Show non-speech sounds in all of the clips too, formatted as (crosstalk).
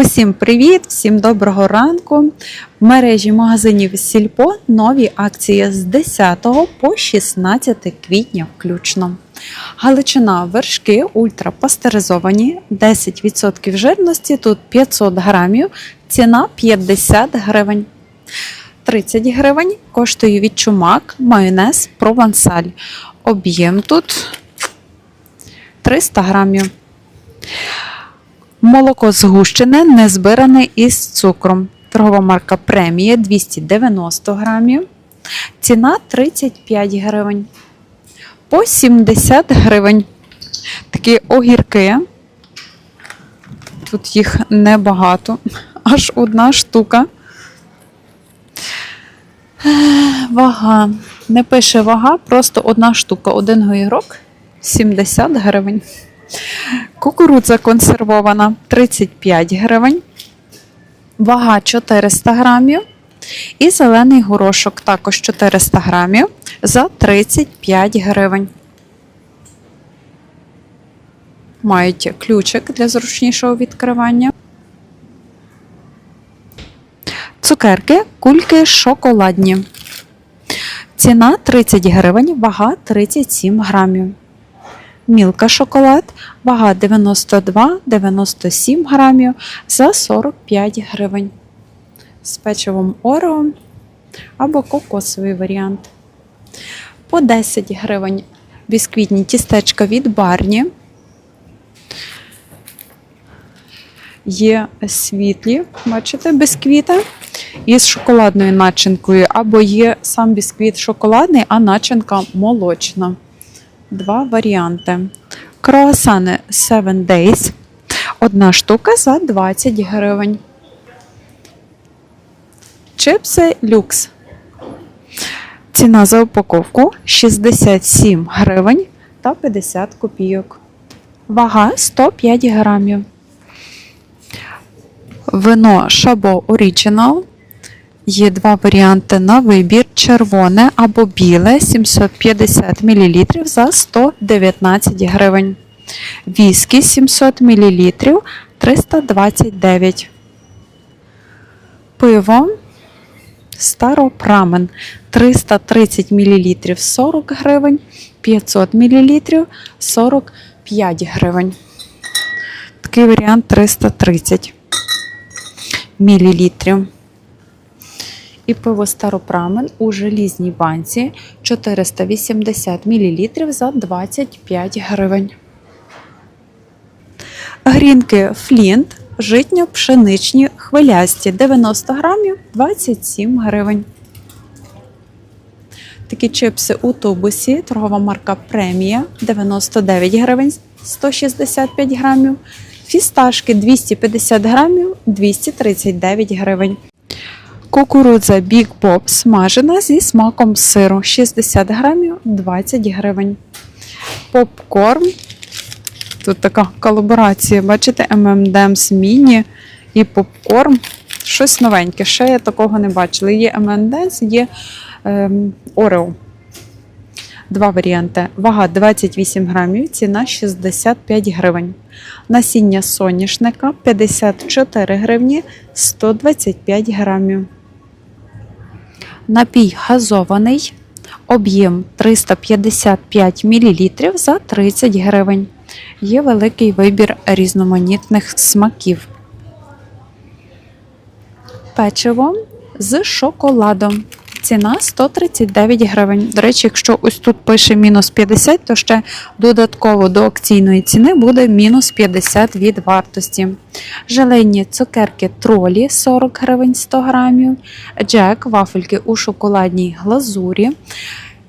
Усім привіт, всім доброго ранку. В мережі магазинів Сільпо нові акції з 10 по 16 квітня включно. Галичина вершки ультрапастеризовані, 10% жирності, тут 500 грамів, ціна 50 гривень. 30 гривень коштує відчумак, майонез, провансаль. Об'єм тут 300 грамів. Молоко згущене, не збиране із цукром. Торгова марка премія 290 грамів. Ціна 35 гривень. По 70 гривень. Такі огірки. Тут їх небагато, аж одна штука. Вага. Не пише вага, просто одна штука. Один огірок 70 гривень. Кукурудза консервована 35 гривень. Вага 400 грамів. І зелений горошок також 400 грамів за 35 гривень. Мають ключик для зручнішого відкривання. Цукерки, кульки шоколадні. Ціна 30 гривень, вага 37 грамів. Мілка шоколад, вага 92-97 грамів за 45 гривень. З печивом Орео або кокосовий варіант. По 10 гривень бісквітні тістечка від Барні. Є світлі, бачите, бісквіти із шоколадною начинкою, або є сам бісквіт шоколадний, а начинка молочна. Два варіанти. Круасани 7 Days. Одна штука за 20 гривень. Чипси люкс. Ціна за упаковку 67 гривень та 50 копійок. Вага 105 грамів. Вино Шабо Original. Є два варіанти на вибір: червоне або біле 750 мл за 119 гривень. Віскі 700 мл 329. Пиво Старопрамен 330 мл 40 гривень, 500 мл 45 гривень. Такий варіант 330 мл. І пиво Старопрамен у желізній банці 480 мл за 25 гривень. Грінки Флінт житньо-пшеничні хвилясті 90 грамів 27 гривень. Такі чипси у тубусі, торгова марка Премія 99 гривень 165 грамів. Фісташки 250 грамів 239 гривень. Кукурудза Big Bob смажена зі смаком сиру 60 грамів 20 гривень. Попкорн. Тут така колаборація, бачите, M&M's Mini і попкорн. Щось новеньке. Ще я такого не бачила. Є M&M's, є ем, Oreo. Два варіанти. Вага 28 грамів, ціна 65 гривень. Насіння соняшника 54 гривні 125 грамів. Напій газований. Об'єм 355 мл за 30 гривень. Є великий вибір різноманітних смаків. Печиво з шоколадом. Ціна 139 гривень. До речі, якщо ось тут пише мінус 50, то ще додатково до акційної ціни буде мінус 50 від вартості. Желейні цукерки тролі 40 гривень 100 грамів. Джек, вафельки у шоколадній глазурі.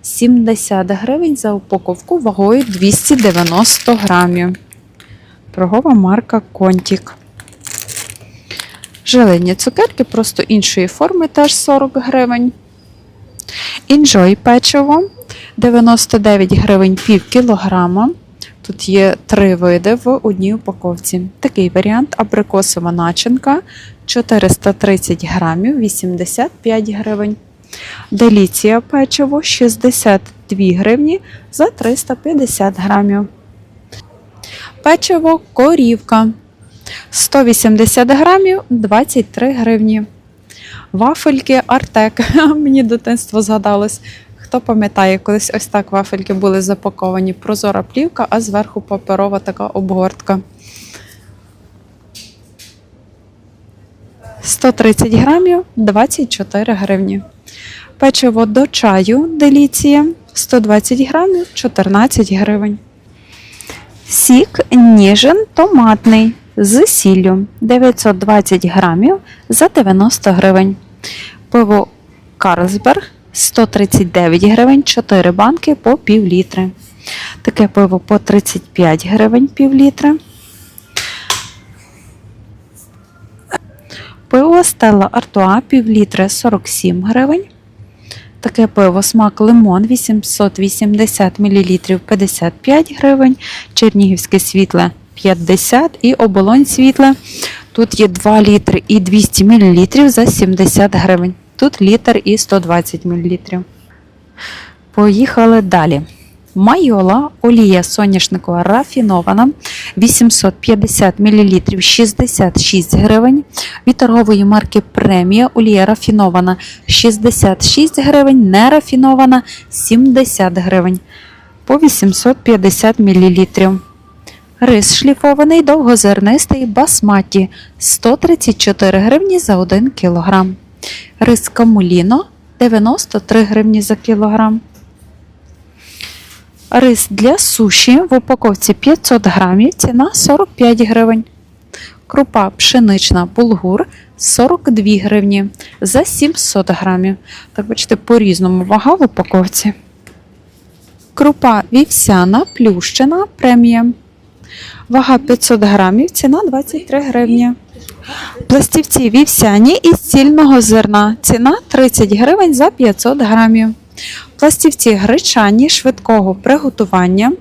70 гривень за упаковку вагою 290 грамів. Торгова марка Контік. Желені цукерки просто іншої форми, теж 40 гривень. Enjoy печиво 99 гривень пів кілограма. Тут є три види в одній упаковці. Такий варіант абрикосова начинка 430 грамів 85 гривень. Деліція печиво 62 гривні за 350 грамів. Печиво корівка 180 грамів 23 гривні. Вафельки Артек. (laughs) Мені дитинство згадалось. Хто пам'ятає, колись ось так вафельки були запаковані. Прозора плівка, а зверху паперова така обгортка. 130 грамів 24 гривні. Печиво до чаю деліція 120 грамів 14 гривень. Сік ніжин томатний з сіллю 920 грамів за 90 гривень. Пиво Карлсберг 139 гривень, 4 банки по пів літри. Таке пиво по 35 гривень пів літри. Пиво Стелла Артуа пів літри 47 гривень. Таке пиво смак лимон 880 мл 55 гривень, Чернігівське світле 50 і оболонь світле. Тут є 2 літри і 200 мл за 70 гривень. Тут літр і 120 мл. Поїхали далі. Майола олія соняшникова рафінована 850 мл 66 гривень. Від торгової марки Премія олія рафінована 66 гривень, нерафінована 70 гривень по 850 мл. Рис шліфований довгозернистий басматі 134 гривні за 1 кг. Рис камуліно 93 гривні за кілограм. Рис для суші в упаковці 500 грамів, ціна 45 гривень. Крупа пшенична булгур 42 гривні за 700 грамів. Так, бачите, по-різному вага в упаковці. Крупа вівсяна плющена премія. Вага 500 грамів, ціна 23 гривні. Пластівці вівсяні із цільного зерна. Ціна 30 гривень за 500 грамів. Пластівці гречані швидкого приготування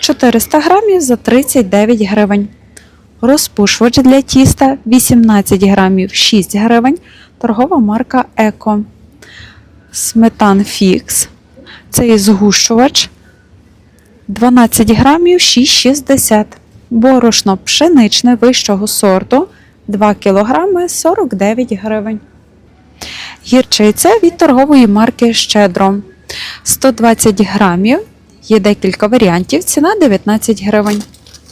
400 грамів за 39 гривень. Розпушувач для тіста 18 грамів 6 гривень. Торгова марка Еко. Сметан Фікс. Це є згущувач 12 грамів 6,60. Борошно пшеничне вищого сорту 2 кг 49 гривень. Гірчиця від торгової марки Щедро 120 грамів. Є декілька варіантів. Ціна 19 гривень.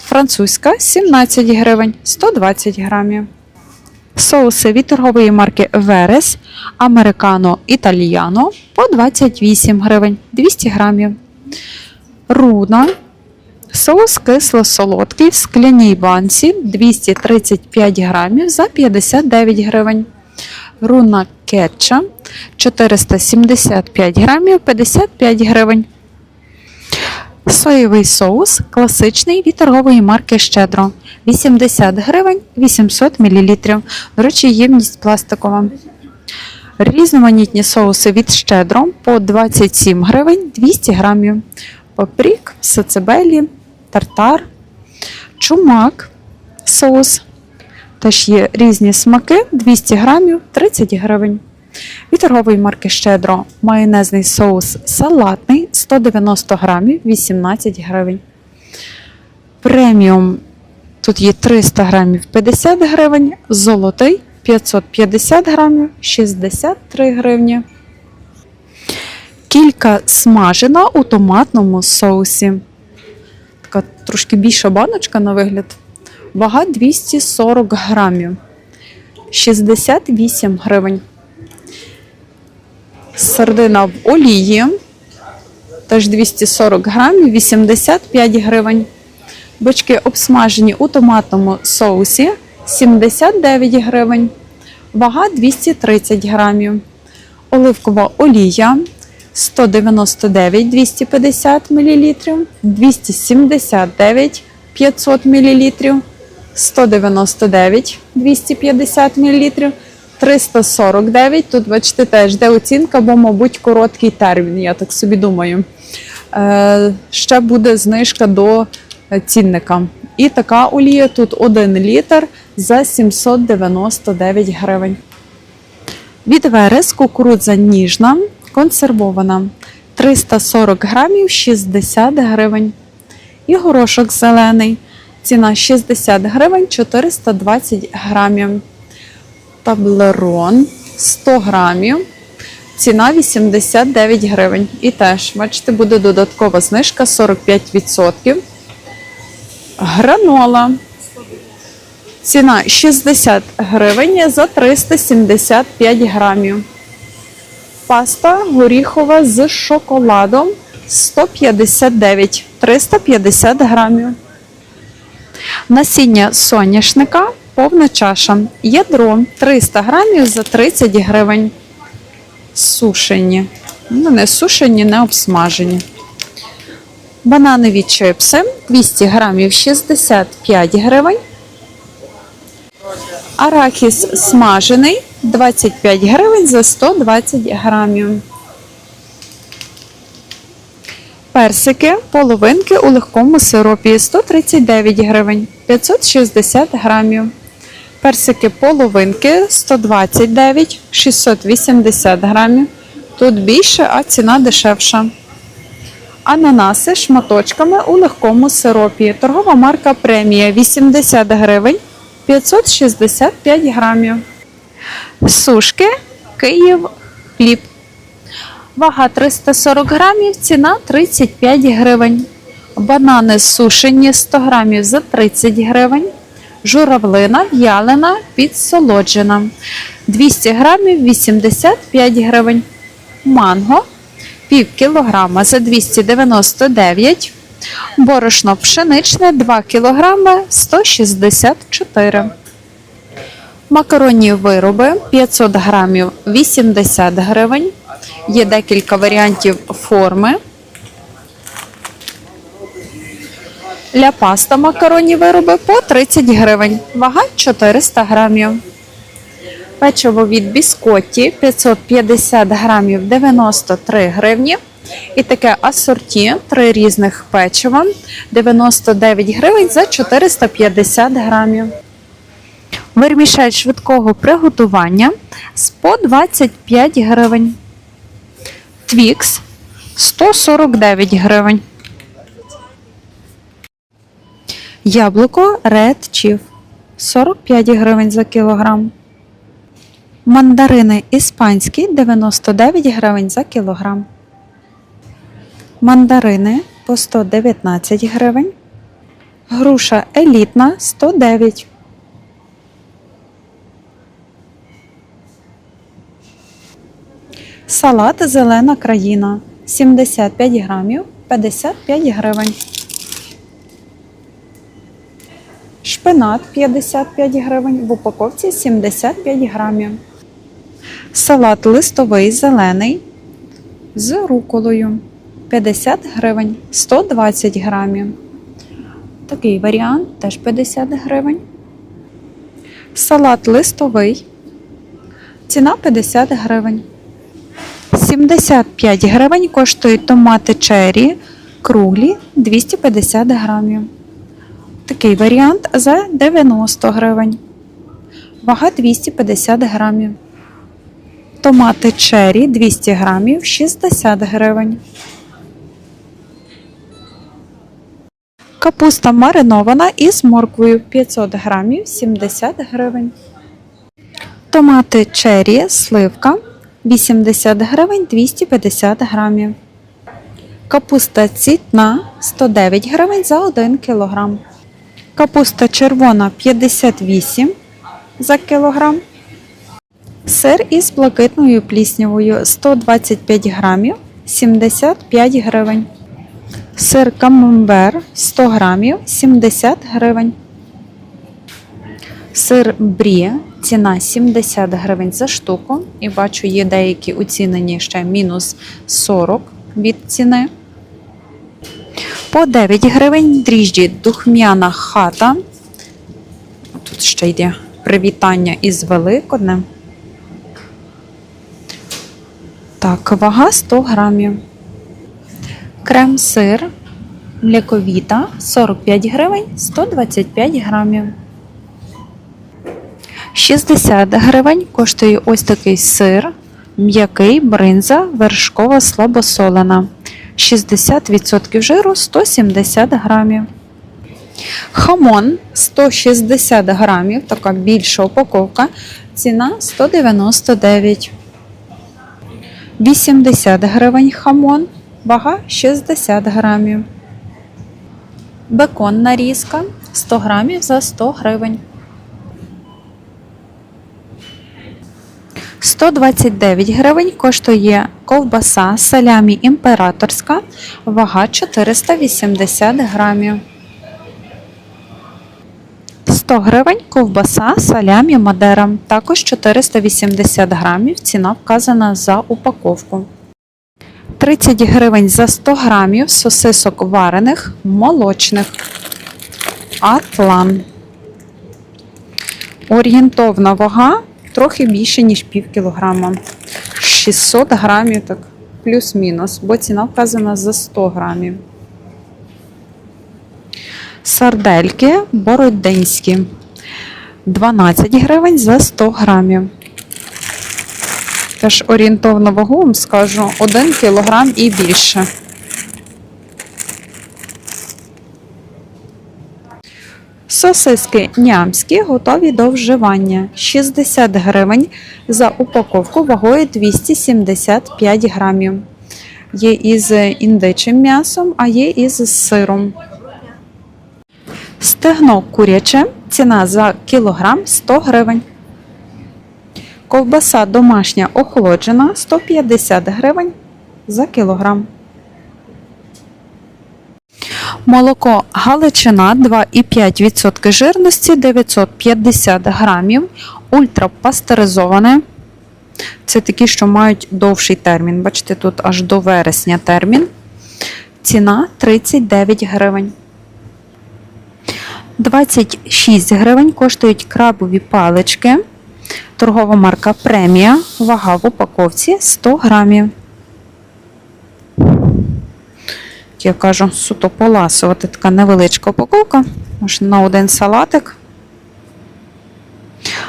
Французька 17 гривень 120 грамів. Соуси від торгової марки Верес Американо Італіано по 28 гривень 200 грамів. Руна. Соус кисло-солодкий в скляній банці 235 грамів за 59 гривень. Руна кетча 475 грамів 55 гривень. Соєвий соус класичний від торгової марки Щедро 80 гривень 800 мл. До речі, ємність пластикова. Різноманітні соуси від Щедро по 27 гривень 200 грамів. Папрік, сацебелі, тартар, чумак, соус. Теж є різні смаки 200 грамів 30 гривень. Від торгової марки Щедро майонезний соус салатний 190 грамів 18 гривень. Преміум тут є 300 грамів 50 гривень, золотий 550 грамів 63 гривні. Кілька смажена у томатному соусі. Трошки більша баночка на вигляд. Вага 240 грамів. 68 гривень. Сардина в олії. Теж 240 грамів, 85 гривень. Бочки обсмажені у томатному соусі 79 гривень. Вага 230 грамів. Оливкова олія 199 250 мл, 279 500 мл, 199 250 мл, 349. Тут, бачите, теж де оцінка, бо, мабуть, короткий термін, я так собі думаю. Е, ще буде знижка до цінника. І така олія тут 1 літр за 799 гривень. Від верес кукурудза ніжна, консервована 340 грамів 60 гривень. І горошок зелений. Ціна 60 гривень 420 грамів. Таблерон 100 грамів. Ціна 89 гривень. І теж, бачите, буде додаткова знижка 45%. Гранола. Ціна 60 гривень за 375 грамів. Паста горіхова з шоколадом 159 350 грамів. Насіння соняшника повна чаша. Ядро 300 грамів за 30 гривень. Сушені. Ну, не сушені, не обсмажені. Бананові чипси 200 грамів 65 гривень. Арахіс смажений 25 гривень за 120 грамів. Персики половинки у легкому сиропі 139 гривень 560 грамів. Персики половинки 129 680 грамів. Тут більше, а ціна дешевша. Ананаси шматочками у легкому сиропі. Торгова марка премія 80 гривень 565 грамів. Сушки Київ хліб. Вага 340 грамів, ціна 35 гривень. Банани сушені 100 грамів за 30 гривень. Журавлина в'ялена підсолоджена. 200 грамів 85 гривень. Манго пів кілограма за 299. Борошно пшеничне 2 кілограми 164. Макаронні вироби 500 грамів 80 гривень. Є декілька варіантів форми. Ля паста макаронні вироби по 30 гривень. Вага 400 грамів. Печиво від біскотті 550 грамів 93 гривні. І таке асорті, три різних печива 99 гривень за 450 грамів. Вермішель швидкого приготування з по 25 гривень. Твікс 149 гривень. Яблуко Red Chief 45 гривень за кілограм. Мандарини іспанські 99 гривень за кілограм. Мандарини по 119 гривень. Груша елітна 109. Салат зелена країна 75 грамів 55 гривень. Шпинат 55 гривень в упаковці 75 грамів. Салат листовий зелений з руколою 50 гривень 120 грамів. Такий варіант теж 50 гривень. Салат листовий. Ціна 50 гривень. 75 гривень коштують томати чері круглі 250 грамів. Такий варіант за 90 гривень. Вага 250 грамів. Томати чері 200 грамів 60 гривень. Капуста маринована із морквою 500 грамів 70 гривень. Томати чері сливка 80 гривень 250 грамів. Капуста цвітна 109 гривень за 1 кілограм. Капуста червона 58 за кілограм. Сир із блакитною пліснявою 125 грамів 75 гривень. Сир камамбер 100 грамів 70 гривень. Сир брі, ціна 70 гривень за штуку. І бачу, є деякі оцінені ще мінус 40 від ціни. По 9 гривень дріжджі духмяна хата. Тут ще йде привітання із Великоднем. Так, вага 100 грамів. Крем-сир м'яковіта 45 гривень 125 грамів. 60 гривень коштує ось такий сир, м'який бринза, вершкова слабосолена. 60% жиру 170 грамів. Хамон 160 грамів, така більша упаковка. Ціна 199. 80 гривень хамон, вага 60 грамів. Бекон нарізка 100 грамів за 100 гривень. 129 гривень коштує ковбаса салямі імператорська, вага 480 грамів. 100 гривень ковбаса салямі Мадера, також 480 грамів, ціна вказана за упаковку. 30 гривень за 100 грамів сосисок варених молочних. Атлан. Орієнтовна вага трохи більше, ніж пів кілограма. 600 грамів, так, плюс-мінус, бо ціна вказана за 100 грамів. Сардельки бородинські. 12 гривень за 100 грамів. Теж орієнтовну вагу вам скажу 1 кілограм і більше. Сосиски нямські готові до вживання. 60 гривень за упаковку вагою 275 грамів. Є із індичим м'ясом, а є із сиром. Стегно куряче. Ціна за кілограм 100 гривень. Ковбаса домашня охолоджена 150 гривень за кілограм. Молоко Галичина 2,5% жирності 950 грамів. Ультрапастеризоване. Це такі, що мають довший термін. Бачите, тут аж до вересня термін. Ціна 39 гривень. 26 гривень коштують крабові палички. Торгова марка премія. Вага в упаковці 100 грамів. Я кажу, суто поласувати така невеличка упаковка. Може на один салатик.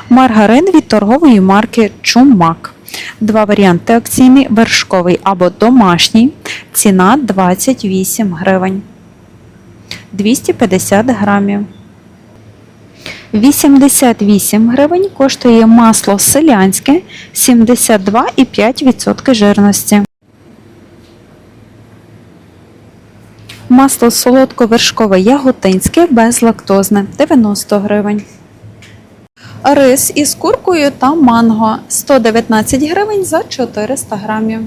Маргарин від торгової марки Чумак. Два варіанти акційний вершковий або домашній. Ціна 28 гривень. 250 грамів. 88 гривень коштує масло селянське 72,5% жирності. Масло солодко-вершкове яготинське безлактозне 90 гривень. Рис із куркою та манго 119 гривень за 400 грамів.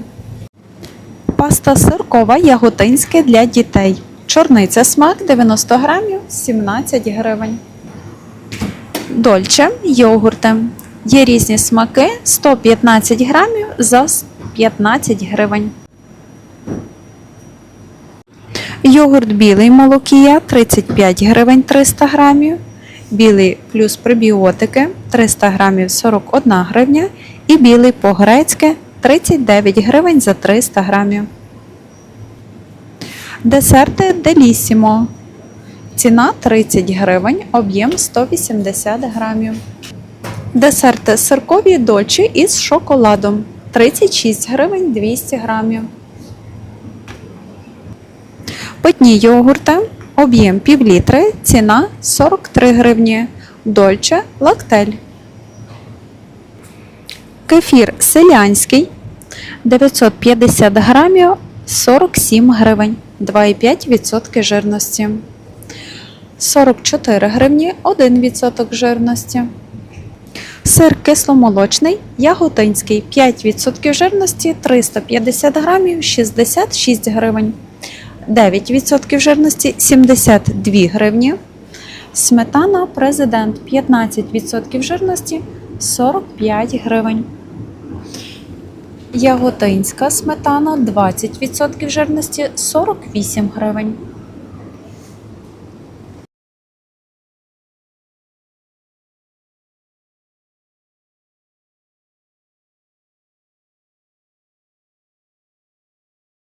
Паста сиркова яготинське для дітей. Чорниця смак 90 грамів 17 гривень. Дольче йогурти. Є різні смаки 115 грамів за 15 гривень. Йогурт білий молокія 35 гривень 300 грамів. Білий плюс пребіотики 300 грамів 41 гривня. І білий по-грецьки 39 гривень за 300 грамів. Десерти Делісімо. Ціна 30 гривень, об'єм 180 грамів. Десерти сиркові дольчі із шоколадом 36 гривень 200 грамів. Питні йогурти, об'єм пів літри, ціна 43 гривні. Дольче лактель. Кефір селянський 950 грамів 47 гривень, 2,5% жирності. 44 гривні 1% жирності. Сир кисломолочний, яготинський 5% жирності 350 грамів 66 гривень. 9% жирності 72 гривні. Сметана президент 15% жирності 45 гривень. Яготинська сметана 20% жирності 48 гривень.